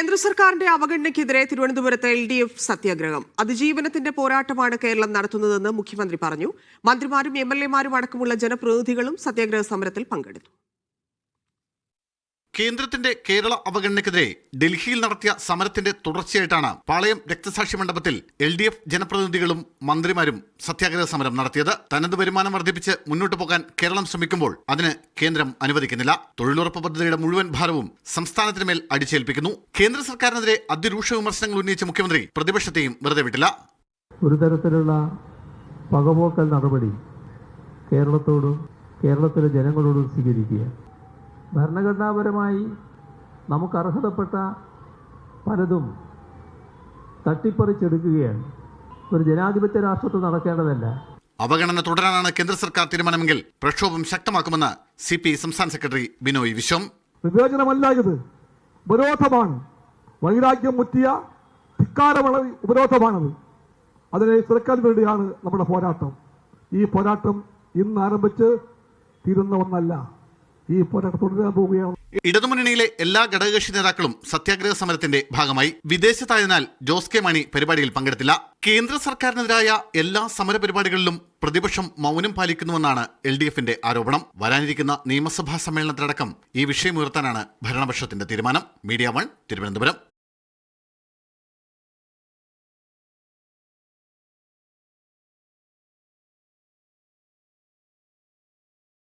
കേന്ദ്ര സർക്കാരിന്റെ അവഗണനയ്ക്കെതിരെ തിരുവനന്തപുരത്ത് എൽ ഡി എഫ് സത്യാഗ്രഹം. അതിജീവനത്തിന്റെ പോരാട്ടമാണ് കേരളം നടത്തുന്നതെന്ന് മുഖ്യമന്ത്രി പറഞ്ഞു. മന്ത്രിമാരും എം എൽ എമാരും അടക്കമുള്ള ജനപ്രതിനിധികളും സത്യാഗ്രഹ സമരത്തിൽ പങ്കെടുത്തു. കേന്ദ്രത്തിന്റെ കേരള അവഗണനയ്ക്കെതിരെ ഡൽഹിയിൽ നടത്തിയ സമരത്തിന്റെ തുടർച്ചയായിട്ടാണ് പാളയം രക്തസാക്ഷി മണ്ഡപത്തിൽ എൽ ഡി എഫ് ജനപ്രതിനിധികളും മന്ത്രിമാരും സത്യാഗ്രഹ സമരം നടത്തിയത്. തനത് വരുമാനം വർദ്ധിപ്പിച്ച് മുന്നോട്ട് പോകാൻ കേരളം ശ്രമിക്കുമ്പോൾ അതിന് കേന്ദ്രം അനുവദിക്കുന്നില്ല. തൊഴിലുറപ്പ് പദ്ധതിയുടെ മുഴുവൻ ഭാരവും സംസ്ഥാനത്തിന് മേൽ അടിച്ചേൽപ്പിക്കുന്നു. കേന്ദ്ര സർക്കാരിനെതിരെ അതിരൂക്ഷ വിമർശനങ്ങൾ ഉന്നയിച്ച മുഖ്യമന്ത്രി പ്രതിപക്ഷത്തെയും വെറുതെ വിട്ടില്ല. ഒരു തരത്തിലുള്ള പകപോക്കൽ നടപടി കേരളത്തോടും കേരളത്തിലെ ജനങ്ങളോടും സ്വീകരിക്കുക. ഭരണഘടനാപരമായി നമുക്ക് അർഹതപ്പെട്ട പലതും തട്ടിപ്പറിച്ചെടുക്കുകയാണ്. ഒരു ജനാധിപത്യ രാഷ്ട്രത്തിൽ നടക്കേണ്ടതല്ല. അവഗണന തുടരാനാണ് കേന്ദ്ര സർക്കാർ തീരുമാനമെങ്കിൽ പ്രക്ഷോഭം ശക്തമാക്കുമെന്ന് സി പി സംസ്ഥാന സെക്രട്ടറി ബിനോയ് വിശ്വം. വിവേചനമല്ല ഇത്. ഉപരോധമാണ്. വൈരാഗ്യം മുറ്റിയ ധിക്കാരമുള്ള ഉപരോധമാണത്. അതിനെ ചെറുക്കാൻ വേണ്ടിയാണ് നമ്മുടെ പോരാട്ടം. ഈ പോരാട്ടം ഇന്ന് ആരംഭിച്ച് തീരുന്ന ഒന്നല്ല. ഈ പോരാട്ടം തുടരാൻ പോവുകയാണ്. ഇടതുമുന്നണിയിലെ എല്ലാ ഘടകകക്ഷി നേതാക്കളും സത്യാഗ്രഹ സമരത്തിന്റെ ഭാഗമായി വിദേശത്തായതിനാൽ ജോസ് കെ മണി പരിപാടിയിൽ പങ്കെടുത്തില്ല. കേന്ദ്ര സർക്കാരിനെതിരായ എല്ലാ സമര പരിപാടികളിലും പ്രതിപക്ഷം മൗനം പാലിക്കുന്നുവെന്നാണ് എൽ ഡി എഫിന്റെ ആരോപണം. വരാനിരിക്കുന്ന നിയമസഭാ സമ്മേളനത്തിലടക്കം ഈ വിഷയം ഉയർത്താനാണ് ഭരണപക്ഷത്തിന്റെ തീരുമാനം. Media One Thiruvananthapuram.